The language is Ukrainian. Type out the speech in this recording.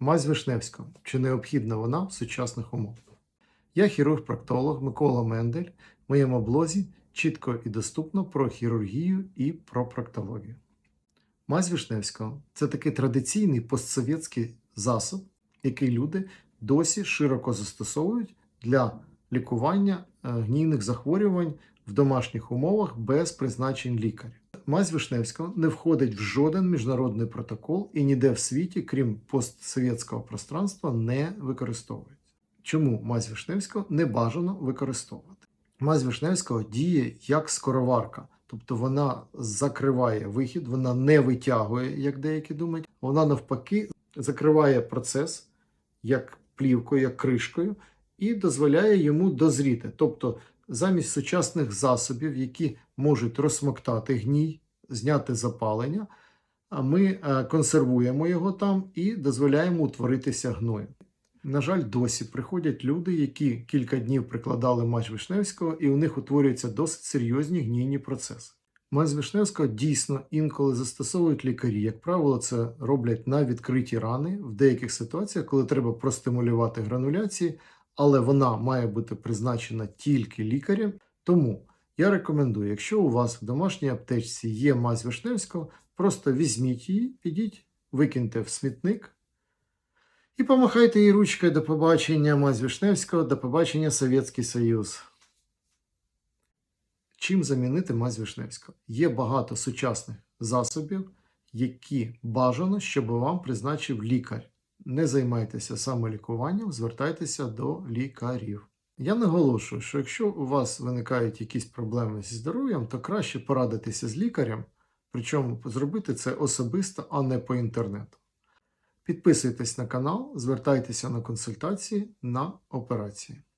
Мазь Вишневського. Чи необхідна вона в сучасних умовах? Я хірург-проктолог Микола Мендель. В моєму блозі чітко і доступно про хірургію і про проктологію. Мазь Вишневського це такий традиційний постсовєтський засіб, який люди досі широко застосовують для лікування е, гнійних захворювань в домашніх умовах без призначень лікаря. Мазь Вишневського не входить в жоден міжнародний протокол і ніде в світі, крім постсовєтського пространства, не використовується. Чому мазь Вишневського не бажано використовувати? Мазь Вишневського діє як скороварка, тобто вона закриває вихід, вона не витягує, як деякі думають, вона навпаки закриває процес як плівкою, як кришкою, і дозволяє йому дозріти. Тобто, замість сучасних засобів, які можуть розсмоктати гній, зняти запалення, ми е, консервуємо його там і дозволяємо утворитися гною. На жаль, досі приходять люди, які кілька днів прикладали мазь Вишневського, і у них утворюються досить серйозні гнійні процеси. Мазь Вишневського дійсно інколи застосовують лікарі. Як правило, це роблять на відкриті рани в деяких ситуаціях, коли треба простимулювати грануляції, але вона має бути призначена тільки лікарем. Тому я рекомендую, якщо у вас в домашній аптечці є мазь Вишневського, просто візьміть її, підіть, викиньте в смітник. І помахайте їй ручкою до побачення Мазь Вишневського, до побачення Совєтський Союз. Чим замінити мазь Вишневського? Є багато сучасних засобів, які бажано, щоб вам призначив лікар. Не займайтеся самолікуванням, звертайтеся до лікарів. Я наголошую, що якщо у вас виникають якісь проблеми зі здоров'ям, то краще порадитися з лікарем, причому зробити це особисто, а не по інтернету. Підписуйтесь на канал, звертайтеся на консультації на операції.